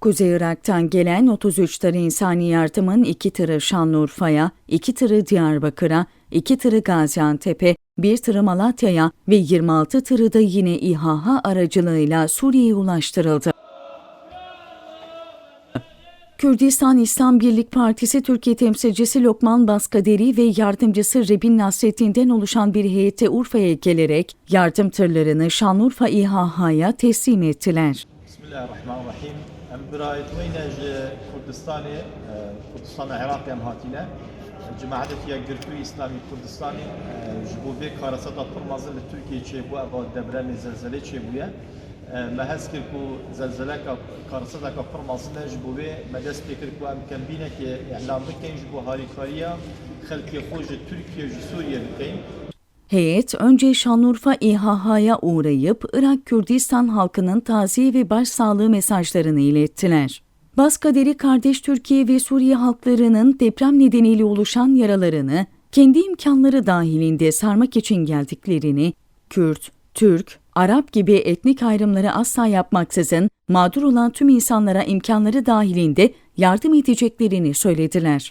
Kuzey Irak'tan gelen 33 tırı insani yardımın 2 tırı Şanlıurfa'ya, 2 tırı Diyarbakır'a, 2 tırı Gaziantep'e, 1 tırı Malatya'ya ve 26 tırı da yine İHA aracılığıyla Suriye'ye ulaştırıldı. Kürdistan İslam Birlik Partisi Türkiye temsilcisi Lokman Baskaderi ve yardımcısı Rebin Nasrettin'den oluşan bir heyette Urfa'ya gelerek yardım tırlarını Şanlıurfa İHA'ya teslim ettiler. Bismillahirrahmanirrahim. ام برایت وینه ج کردستان کردستان عراق هم هاتینه جماعت یا گرتوی اسلامی کردستان جبو به کارسات پرمازن لترکیه چه بو ابا دبرن زلزله چه بویه ما هست کرد کو زلزله کا کارسات کا پرمازن جبو به مدست کرد کو ام کم بینه که اعلام بکن جبو هاری کاریا خلقی خوش ترکیه و سوریه بکن Heyet önce Şanlıurfa İHH'ya uğrayıp Irak Kürdistan halkının taziye ve başsağlığı mesajlarını ilettiler. Baskaderi kardeş Türkiye ve Suriye halklarının deprem nedeniyle oluşan yaralarını kendi imkanları dahilinde sarmak için geldiklerini, Kürt, Türk, Arap gibi etnik ayrımları asla yapmaksızın mağdur olan tüm insanlara imkanları dahilinde yardım edeceklerini söylediler.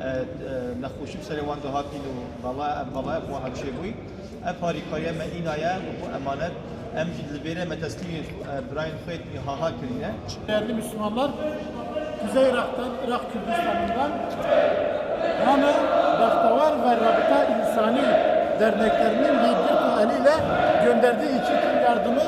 راوت خدا رابطه انسانی و هانا و بختوری دریاوان د ملت ما لزاخ و تا حلبچه همی به هف راحتن مال خو امانتی ما کریه هاری کاریج و خلقی ما بید نخوشی بسر وان ده هاتین و بلا بلا بو حچه بوی اف هاری کاریه ما این آیا و بو امانت ام جد لبیره ما تسلیم براین خیت ها ها کرینه Değerli Müslümanlar, Kuzey Irak'tan, Irak Kürdistan'ından Hana, Baktavar ve Rabıta İnsani derneklerinin bilgi eliyle gönderdiği iki tür yardımı